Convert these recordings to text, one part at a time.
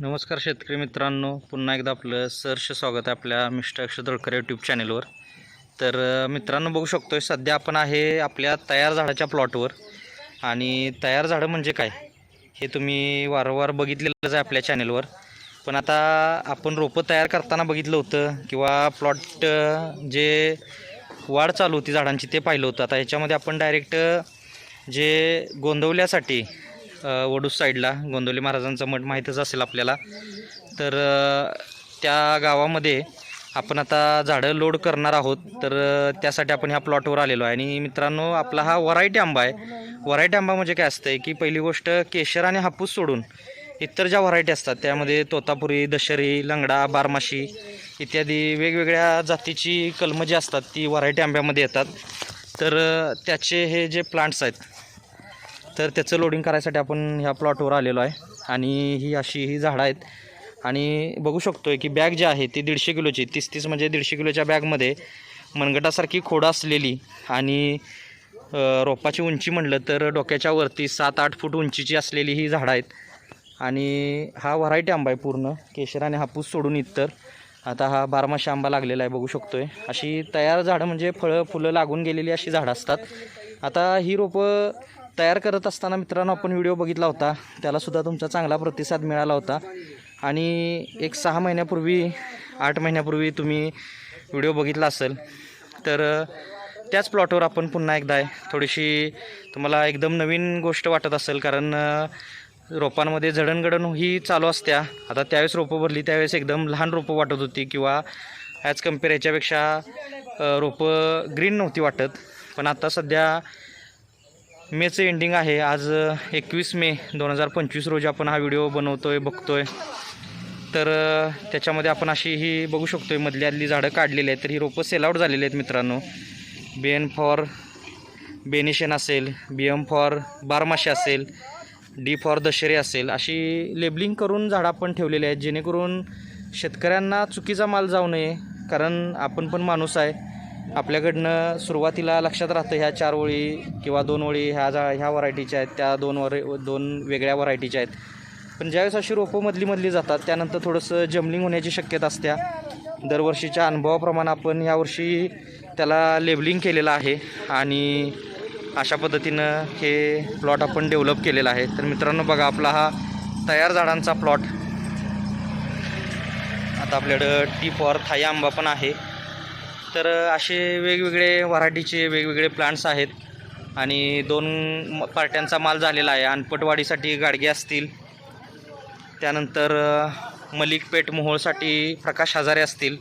नमस्कार शेतकरी मित्रांनो. पुन्हा एकदा आपलं सहर्ष स्वागत आहे आपल्या मिस्टर अक्षय तळकर यूट्यूब चॅनेलवर तर मित्रांनो बघू शकतो सध्या आपण आहे आपल्या तयार झाडाच्या प्लॉटवर आणि तयार झाडं म्हणजे काय? हे तुम्ही वारंवार बघितलेलंच आहे आपल्या चॅनेलवर पण आता आपण रोपं तयार करताना बघितलं होतं किंवा प्लॉट जे वाढ चालू होती झाडांची ते पाहिलं होतं. आता ह्याच्यामध्ये आपण डायरेक्ट जे गोंदवल्यासाठी वडूस साईडला गोंदवली महाराजांचा मठ माहीतच असेल आपल्याला. तर त्या गावामध्ये आपण आता झाडं लोड करणार आहोत. तर त्यासाठी आपण ह्या प्लॉटवर आलेलो आहे. आणि मित्रांनो आपला हा व्हरायटी आंबा आहे. व्हरायटी आंबा म्हणजे काय असतं की पहिली गोष्ट केशर आणि हापूस सोडून इतर ज्या व्हरायटी असतात त्यामध्ये तोतापुरी दशरी लंगडा बारमाशी इत्यादी वेगवेगळ्या जातीची कलमं जी असतात ती व्हरायटी आंब्यामध्ये येतात. तर त्याचे हे जे प्लांट्स आहेत तर त्याचं लोडिंग करायसाठी आपण ह्या प्लॉटवर आलेलो आहे. आणि ही अशी ही झाडं आहेत. आणि बघू शकतो आहे की बॅग जी आहे ती दीडशे किलोची तीस तीस म्हणजे दीडशे किलोच्या बॅगमध्ये मनगटासारखी खोडं असलेली आणि रोपाची उंची म्हणलं तर डोक्याच्या वरती सात आठ फूट उंचीची असलेली ही झाडं आहेत. आणि हा व्हरायटी आंबा आहे पूर्ण. केशर आणि हापूस सोडून इतर. आता हा बारमाशी आंबा लागलेला आहे बघू शकतो आहे अशी तयार झाडं म्हणजे फळं फुलं लागून गेलेली अशी झाडं असतात. आता ही रोपं तयार करत असताना मित्रांनो आपण व्हिडिओ बघितला होता. त्यालासुद्धा तुमचा चांगला प्रतिसाद मिळाला होता. आणि एक सहा महिन्यापूर्वी आठ महिन्यापूर्वी तुम्ही व्हिडिओ बघितला असेल. तर त्याच प्लॉटवर आपण पुन्हा एकदा आहे थोडीशी तुम्हाला एकदम नवीन गोष्ट वाटत असेल. कारण रोपांमध्ये जडणगडण ही चालू असत्या. आता त्यावेळेस रोपं भरली त्यावेळेस एकदम लहान रोपं वाटत होती किंवा ॲज कंपेअर याच्यापेक्षा रोपं ग्रीन नव्हती वाटत. पण आता सध्या मेचं एंडिंग आहे. आज एकवीस मे दोन हजार पंचवीस रोजी आपण हा व्हिडिओ बनवतो आहे बघतो आहे तर त्याच्यामध्ये आपण अशी ही बघू शकतो आहे मधली आदली झाडं काढलेली आहेत. तर ही रोपं सेलआउट झालेली आहेत मित्रांनो. बी एन फॉर बेनिशन असेल बी एम फॉर बारमाशी असेल डी फॉर दशेरी असेल अशी लेबलिंग करून झाडं आपण ठेवलेली आहेत. जेणेकरून शेतकऱ्यांना चुकीचा माल जाऊ नये कारण आपण पण माणूस आहे. आपल्याकडनं सुरुवातीला लक्षात राहतं ह्या चार ओळी किंवा दोन ओळी ह्या जा ह्या व्हरायटीच्या आहेत त्या दोन वर दोन वेगळ्या व्हरायटीच्या आहेत. पण ज्यावेळेस अशी रोपं मधली मधली जातात त्यानंतर थोडंसं जमलिंग होण्याची शक्यता असत्या. दरवर्षीच्या अनुभवाप्रमाणे आपण यावर्षी त्याला लेबलिंग केलेलं आहे आणि अशा पद्धतीनं हे प्लॉट आपण डेव्हलप केलेला आहे. तर मित्रांनो बघा आपला हा तयार झाडांचा प्लॉट. आता आपल्याकडं टी फॉर थाई आंबा पण आहे. तर असे वेगवेगळे व्हरायटीचे वेगवेगळे प्लांट्स आहेत. आणि दोन म- पार्ट्यांचा माल झालेला आहे. अनपटवाडीसाठी गाडगे असतील. त्यानंतर मलिक मलिकपेठ मोहोळसाठी प्रकाश हजारे असतील.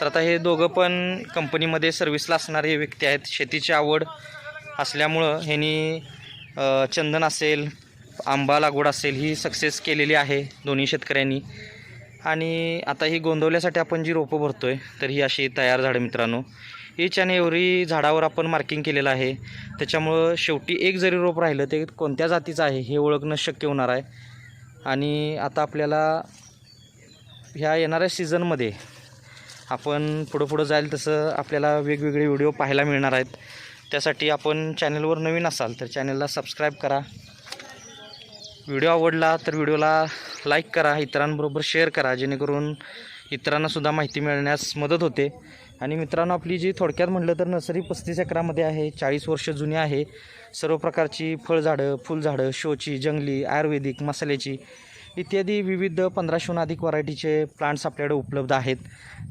तर आता हे दोघं पण कंपनीमध्ये सर्व्हिसला असणारे व्यक्ती आहेत. शेतीची आवड असल्यामुळं ह्यांनी चंदन असेल आंबा लागवड असेल ही सक्सेस केलेली आहे दोन्ही शेतकऱ्यांनी. आणि आता ही गोंदवल्यासाठी आपण जी रोपं भरतोय तर ही अशी तयार झाडं मित्रांनो. ईच आणि एवरी झाडावर आपण मार्किंग केलेलं आहे. त्याच्यामुळं शेवटी एक जरी रोप राहिलं ते कोणत्या जातीचं आहे हे ओळखणं शक्य होणार आहे. आणि आता आपल्याला ह्या येणाऱ्या सीझनमध्ये आपण पुढं पुढं जाईल तसं आपल्याला वेगवेगळे व्हिडिओ पाहायला मिळणार आहेत. त्यासाठी आपण चॅनलवर नवीन असाल तर चॅनलला सबस्क्राईब करा. व्हिडिओ आवडला तर व्हिडिओला लाईक करा इतरांबरोबर शेअर करा जेणेकरून इतरांनासुद्धा माहिती मिळण्यास मदत होते. आणि मित्रांनो आपली जी थोडक्यात म्हटलं तर नर्सरी पस्तीस एकरामध्ये आहे चाळीस वर्ष जुनी आहे. सर्व प्रकारची फळझाडं फुलझाडं शोची जंगली आयुर्वेदिक मसाल्याची इत्यादी विविध पंधराशेहून अधिक व्हरायटीचे प्लांट्स आपल्याकडे उपलब्ध आहेत.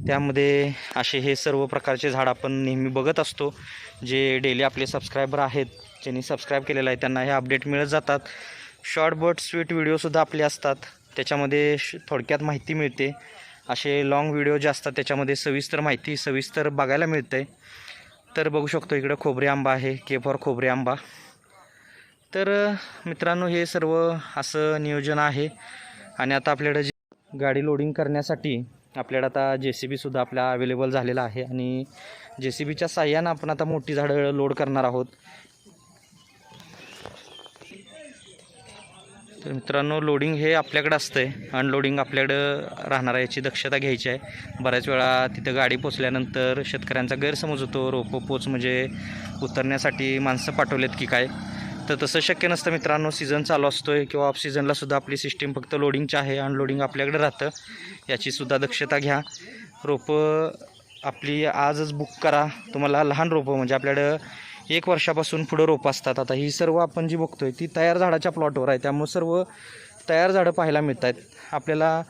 त्यामध्ये असे हे सर्व प्रकारचे झाड आपण नेहमी बघत असतो जे डेली आपले सबस्क्रायबर आहेत. ज्यांनी सबस्क्राईब केलेलं आहे त्यांना हे अपडेट मिळत जातात. शॉर्ट बट स्वीट व्हिडिओसुद्धा आपले असतात. त्याच्यामध्ये श थोडक्यात माहिती मिळते. असे लाँग व्हिडिओ जे असतात त्याच्यामध्ये सविस्तर माहिती सविस्तर बघायला मिळते. तर बघू शकतो इकडं खोबरे आंबा आहे के फॉर खोबरे आंबा. तर मित्रांनो हे सर्व असं नियोजन आहे. आणि आता आपल्याकडं जे गाडी लोडिंग करण्यासाठी आपल्याला आता जे सी बीसुद्धा आपल्या अवेलेबल झालेला आहे. आणि जे सी बीच्या साह्यानं आपण आता मोठी झाडं लोड करणार आहोत. तर मित्रांनो लोडिंग हे आपल्याकडं असतं आहे अनलोडिंग आपल्याकडं राहणार आहे याची दक्षता घ्यायची आहे. बऱ्याच वेळा तिथं गाडी पोचल्यानंतर शेतकऱ्यांचा गैरसमज होतो. रोपं पोच म्हणजे उतरण्यासाठी माणसं पाठवलेत की काय. तर तसं शक्य नसतं मित्रांनो सीझन चालू असतो आहे किंवा ऑफ सीझनलासुद्धा आपली सिस्टीम फक्त लोडिंगची आहे. अनलोडिंग आपल्याकडे राहतं. याचीसुद्धा दक्षता घ्या. रोपं आपली आजच बुक करा. तुम्हाला लहान रोपं म्हणजे आपल्याकडं एक वर्षापासून पुढं रोपं असतात. आता ही सर्व आपण जी बघतोय ती तयार झाडाच्या प्लॉटवर आहे. त्यामुळे सर्व तयार झाडं पाहायला मिळत आहेत आपल्याला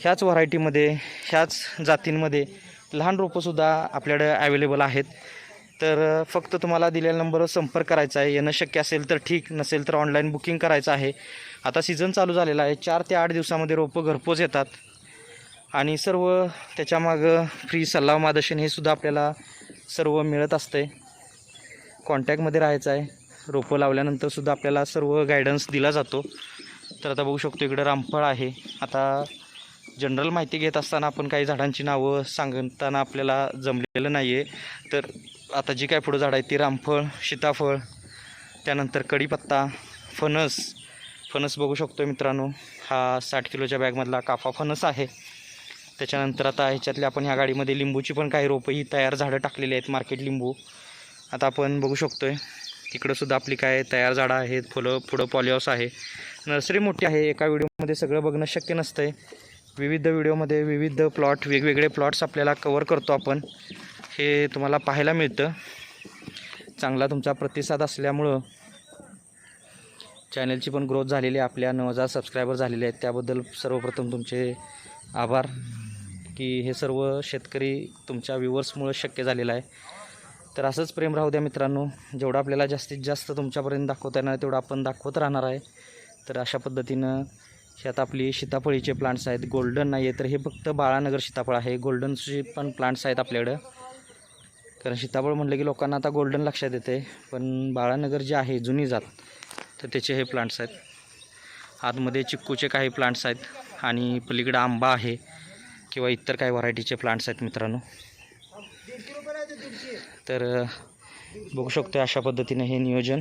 ह्याच व्हरायटीमध्ये ह्याच जातींमध्ये लहान रोपंसुद्धा आपल्याकडं ॲवेलेबल आहेत. तर फक्त तुम्हाला दिलेल्या नंबरवर संपर्क करायचा आहे. येणं शक्य असेल तर ठीक नसेल तर ऑनलाईन बुकिंग करायचं आहे. आता सीझन चालू झालेला आहे. चार ते आठ दिवसामध्ये रोपं घरपोच येतात. आणि सर्व त्याच्यामागं फ्री सल्ला मार्गदर्शन हे सुद्धा आपल्याला सर्व मिळत असते कॉन्टॅक्टमध्ये राहायचं आहे. रोपं लावल्यानंतर सुद्धा आपल्याला सर्व गायडन्स दिला जातो. तर आता बघू शकतो इकडं रामफळ आहे. आता जनरल माहिती घेत असताना आपण काही झाडांची नावं सांगताना आपल्याला जमलेलं नाही आहे तर आता जी काय पुढं झाडं आहेत ती रामफळ सीताफळ त्यानंतर कढीपत्ता फणस. फणस बघू शकतो मित्रांनो. हा साठ किलोच्या बॅगमधला काफा फणस आहे. त्याच्यानंतर आता ह्याच्यातले आपण ह्या गाडीमध्ये लिंबूची पण काही रोपं ही तयार झाडं टाकलेली आहेत मार्केट लिंबू. आता आपण बघू शकतो आहे तिकडंसुद्धा आपली काय तयार झाडं आहेत फुलं पुढं पॉलिओस आहे. नर्सरी मोठी आहे एका व्हिडिओमध्ये सगळं बघणं शक्य नसतं आहे विविध व्हिडिओमध्ये विविध प्लॉट वेगवेगळे प्लॉट्स आपल्याला कवर करतो आपण. हे तुम्हाला पाहायला मिळतं. चांगला तुमचा प्रतिसाद असल्यामुळं चॅनलची पण ग्रोथ झालेली आपल्या नऊ हजार सबस्क्रायबर झालेले आहेत. त्याबद्दल सर्वप्रथम तुमचे आभार की हे सर्व शेतकरी तुमच्या व्ह्युअर्समुळं शक्य झालेलं आहे. तर असंच प्रेम राहू द्या मित्रांनो. जेवढं आपल्याला जास्तीत जास्त तुमच्यापर्यंत दाखवता येणार आहे तेवढं आपण दाखवत राहणार आहे. तर अशा पद्धतीनं ह्यात आपली सीताफळीचे प्लांट्स आहेत. गोल्डन नाही आहे तर हे फक्त बाळानगर सीताफळ आहे. गोल्डनचे पण प्लांट्स आहेत आपल्याकडं. कारण सीताफळ म्हटलं की लोकांना आता गोल्डन लक्षात येते. पण बाळानगर जे आहे जुनी जात तर त्याचे हे प्लांट्स आहेत. आतमध्ये चिक्कूचे काही प्लांट्स आहेत. आणि पलीकडं आंबा आहे किंवा इतर काही व्हरायटीचे प्लांट्स आहेत मित्रांनो. तर बघू शकतो अशा पद्धतीने हे नियोजन.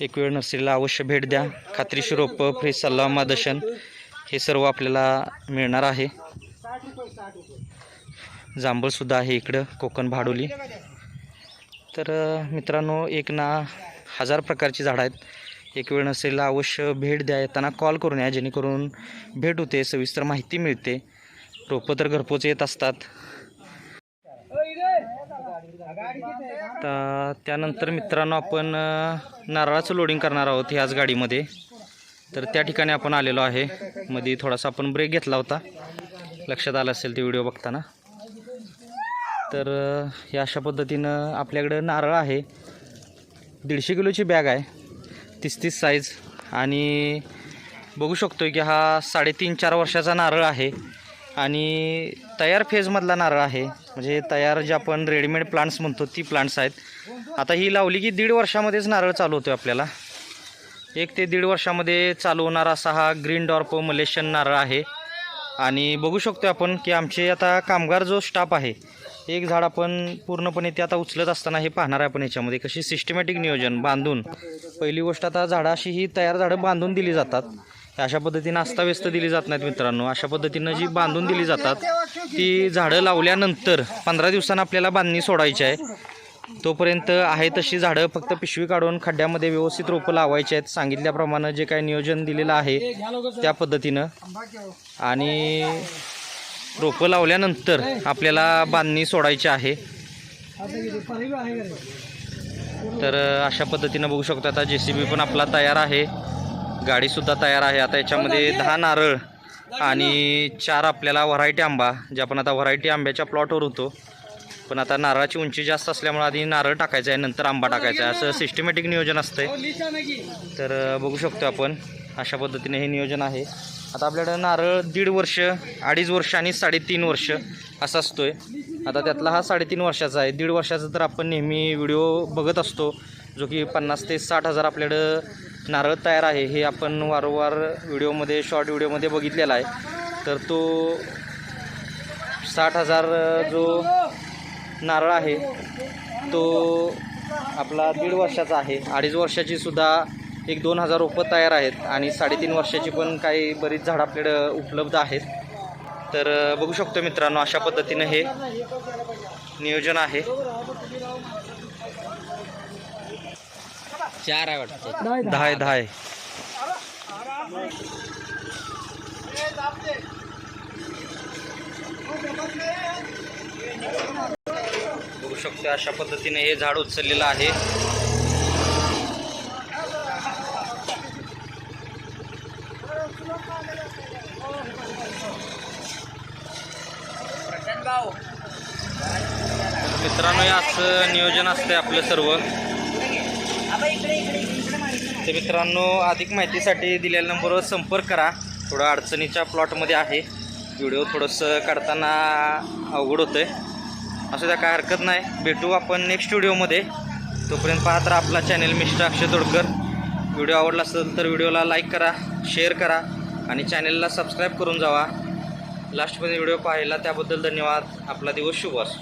एक वेळ नर्सरीला अवश्य भेट द्या. खात्रीशी रोपं फ्री सल्ला दर्शन हे सर्व आपल्याला मिळणार आहे. जांभळसुद्धा आहे इकडं कोकण भाडोली. तर मित्रांनो एक ना हजार प्रकारची झाडं आहेत. एक वेळ नसेल अवश्य भेट द्या. येताना कॉल करून या जेणेकरून भेट होते सविस्तर माहिती मिळते. रोपं तर घरपोच येत असतात. तर त्यानंतर मित्रांनो आपण नारळाचं लोडिंग करणार आहोत ह्याच गाडीमध्ये. तर त्या ठिकाणी आपण आलेलो आहे. मध्ये थोडासा आपण ब्रेक घेतला होता. लक्षात आलं असेल ते व्हिडिओ बघताना. तर अ, हे अशा पद्धतीनं आपल्याकडं नारळ आहे. दीडशे किलोची बॅग आहे. तीस तीस साईज आणि बघू शकतो की हा साडेतीन चार वर्षाचा नारळ आहे. आणि तयार फेजमधला नारळ आहे. म्हणजे तयार जे आपण रेडीमेड प्लांट्स म्हणतो ती प्लांट्स आहेत. आता ही लावली की दीड वर्षामध्येच नारळ चालू होतो आपल्याला. एक ते दीड वर्षामध्ये चालू होणारा असा हा ग्रीन डॉर्प मलेशियन नारळ आहे. आणि बघू शकतो आपण की आमचे आता कामगार जो स्टाफ आहे एक झाड आपण पूर्णपणे ते आता उचलत असताना हे पाहणार आहे आपण याच्यामध्ये. कशी सिस्टमॅटिक नियोजन बांधून. पहिली गोष्ट आता झाडाशी ही तयार झाडं बांधून दिली जातात. अशा पद्धतीनं अस्ताव्यस्त दिली जात नाहीत मित्रांनो. अशा पद्धतीनं जी बांधून दिली जातात ती झाडं लावल्यानंतर पंधरा दिवसांना आपल्याला बांधणी सोडायची आहे. तोपर्यंत आहे तशी झाडं फक्त पिशवी काढून खड्ड्यामध्ये व्यवस्थित रोपं लावायची आहेत. सांगितल्याप्रमाणे जे काही नियोजन दिलेलं आहे त्या पद्धतीनं. आणि रोपं लावल्यानंतर आपल्याला बांधणी सोडायची आहे. तर अशा पद्धतीनं बघू शकतो आता जे सी बी पण आपला तयार आहे. गाडीसुद्धा तयार आहे. आता याच्यामध्ये दहा नारळ आणि चार आपल्याला व्हरायटी आंबा जे आपण आता व्हरायटी आंब्याच्या प्लॉटवर होतो. पण आता नारळाची उंची जास्त असल्यामुळे आधी नारळ टाकायचं आहे नंतर आंबा टाकायचा आहे. असं सिस्टमॅटिक नियोजन असतंय. तर अ, बघू शकतो आपण अशा पद्धतीने हे नियोजन आहे. आता आपल्याकडं नारळ दीड वर्ष अडीच वर्ष आणि साडेतीन वर्ष असा असतोय. आता त्यातला हा साडेतीन वर्षाचा आहे. दीड वर्षाचा तर आपण नेहमी व्हिडिओ बघत असतो जो की पन्नास ते साठ हजार आपल्याकडं नारळ तयार आहे हे आपण वारंवार व्हिडिओमध्ये शॉर्ट व्हिडिओमध्ये बघितलेला आहे. तर तो साठ हजार जो नारळ आहे तो आपला दीड वर्षाचा आहे. अडीच वर्षाची सुद्धा एक दोन हजार रोपं तयार आहेत आणि साडेतीन वर्षाची पण काही बरीच झाडं आपल्याकडं उपलब्ध आहेत. तर बघू शकतो मित्रांनो अशा पद्धतीनं हे नियोजन आहे. चार आहे वाटतं. दहा. आहे दहा आहे बघू शकतो अशा पद्धतीने हे झाड उचललेलं आहे. मित्रांनो हे असं नियोजन असतंय आपलं सर्व. तर मित्रांनो अधिक माहितीसाठी दिलेल्या नंबरवर संपर्क करा. थोडं अडचणीच्या प्लॉटमध्ये आहे. व्हिडिओ थोडंसं काढताना अवघड होतं आहे असं त्या काय हरकत नाही. भेटू आपण नेक्स्ट व्हिडिओमध्ये तोपर्यंत पाहत राहा आपला channel mister Akshay Todkar. Video आवडला असेल तर व्हिडिओला लाईक करा शेअर करा आणि चॅनलला सबस्क्राईब करून जावा. लास्टमध्ये व्हिडिओ पाहिला त्याबद्दल धन्यवाद. आपला दिवस शुभ असो.